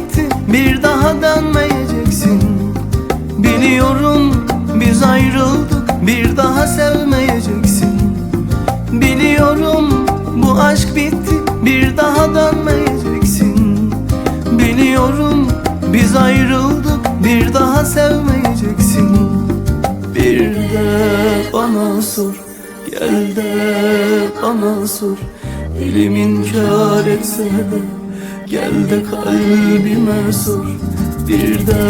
bitti bir daha dönmeyeceksin. Biliyorum biz ayrıldık bir daha sevmeyeceksin. Biliyorum bu aşk bitti bir daha dönmeyeceksin. Biliyorum biz ayrıldık bir daha sevmeyeceksin. Bir de bana sor gel de bana sor. Elim inkar etse de gel de kalbime sor Bir de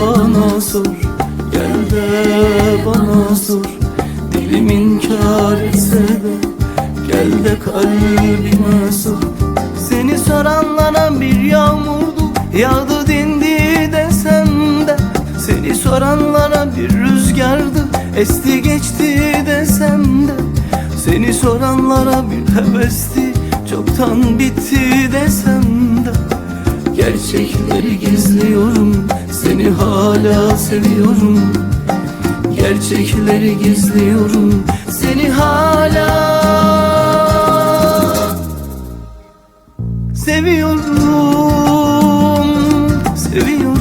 bana sor gel de bana sor Dilim inkar etse de. Gel de kalbime sor Seni soranlara bir yağmurdu Yağdı dindi desem de. Seni soranlara bir rüzgardı Esti geçti desem de. Seni soranlara bir hevesti Çoktan bitti desem de Gerçekleri gizliyorum. Seni hala seviyorum. Gerçekleri gizliyorum. Seni hala Seviyorum. Seviyorum.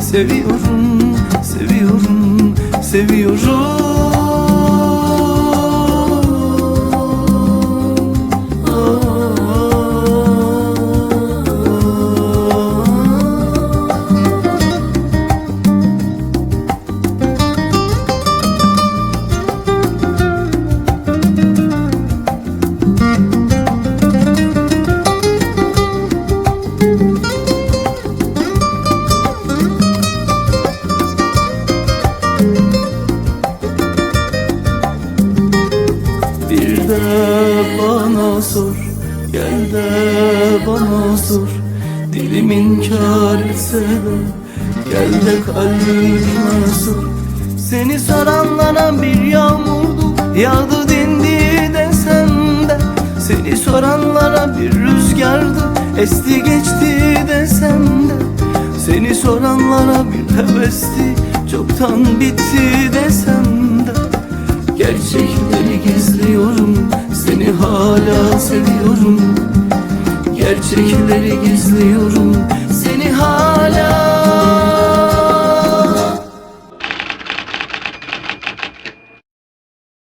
Seviyorum. Seviyorum. Seviyorum sor Gel de bana sor Dilim inkar etse de Gel de kalbime sor Seni soranlara bir yağmurdu Yağdı dindi desem de. Seni soranlara bir rüzgardı Esti geçti desem de. Seni soranlara bir hevesti Çoktan bitti desem de. Gerçekleri gizliyorum seni hala seviyorum. Gerçekleri gizliyorum. Seni hala